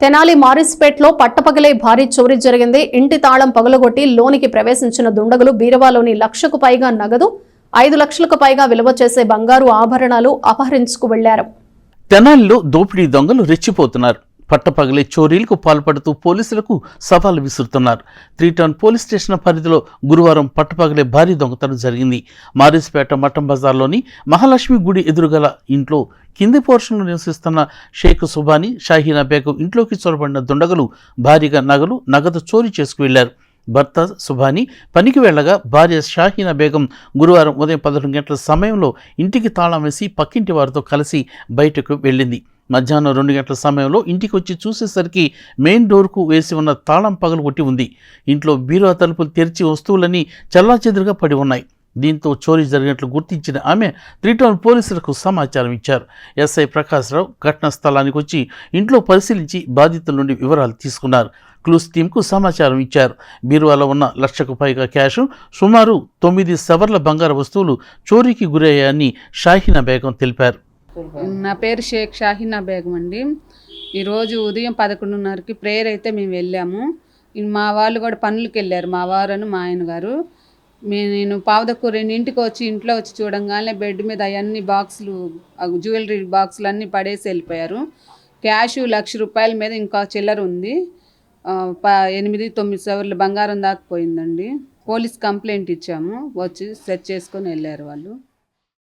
తెనాలి మారిస్పేట్లో పట్టపగలే భారీ చోరీ జరిగింది. ఇంటి తాళం పగలగొట్టి లోనికి ప్రవేశించిన దుండగులు బీరవాలోని లక్షకు పైగా నగదు ఐదు లక్షలకు పైగా విలువ చేసే బంగారు ఆభరణాలు అపహరించుకు వెళ్ళారు. తెనాలిలో దోపిడీ దొంగలు రెచ్చిపోతున్నారు. పట్టపగలే చోరీలకు పాల్పడుతూ పోలీసులకు సవాలు విసురుతున్నారు. త్రీ టౌన్ పోలీస్ స్టేషన్ పరిధిలో గురువారం పట్టపగలే భారీ దొంగతనం జరిగింది. మారేసిపేట మట్టం బజార్లోని మహాలక్ష్మి గుడి ఎదురుగల ఇంట్లో కింది పోర్షన్లో నివసిస్తున్న షేక్ సుబాని షాహీనా బేగం ఇంట్లోకి చొరబడిన దుండగలు భారీగా నగలు నగదు చోరీ చేసుకువెళ్ళారు భర్త సుభాని పనికి వెళ్ళగా భార్య షాహీనా బేగం గురువారం ఉదయం పదకొండు గంటల సమయంలో ఇంటికి తాళం వేసి పక్కింటి వారితో కలిసి బయటకు వెళ్ళింది. మధ్యాహ్నం రెండు గంటల సమయంలో ఇంటికి వచ్చి చూసేసరికి మెయిన్ డోర్కు వేసి ఉన్న తాళం పగలు కొట్టి ఉంది. ఇంట్లో బీరువా తలుపులు తెరిచి వస్తువులన్నీ చల్లాచెదురుగా పడి ఉన్నాయి. దీంతో చోరీ జరిగినట్లు గుర్తించిన ఆమె త్రీటౌన్ పోలీసులకు సమాచారం ఇచ్చారు. ఎస్ఐ ప్రకాశ్రావు ఘటనా స్థలానికి వచ్చి ఇంట్లో పరిశీలించి బాధితుల నుండి వివరాలు తీసుకున్నారు. క్లూస్ టీంకు సమాచారం ఇచ్చారు. బీరువాలో ఉన్న లక్షకు పైగా క్యాష్ సుమారు తొమ్మిది సవర్ల బంగారు వస్తువులు చోరీకి గురయ్యాయని షాహీనా బేగం తెలిపారు. నా పేరు షేక్ షాహీనా బేగం అండి. ఈరోజు ఉదయం పదకొండున్నరకి ప్రేయర్ అయితే మేము వెళ్ళాము. మా వాళ్ళు కూడా పనులకు వెళ్ళారు మా వారను మా ఆయన గారు. నేను పావుదక్కు రెండింటికి వచ్చి ఇంట్లో వచ్చి చూడంగానే బెడ్ మీద అవన్నీ బాక్సులు జ్యువెలరీ బాక్సులు అన్నీ పడేసి వెళ్ళిపోయారు. క్యాష్ లక్ష రూపాయల మీద ఇంకా చిల్లర ఉంది. ప ఎనిమిది తొమ్మిది సవర్లు బంగారం దాకా పోయిందండి. పోలీస్ కంప్లైంట్ ఇచ్చాము వచ్చి సెట్ చేసుకొని వెళ్ళారు వాళ్ళు.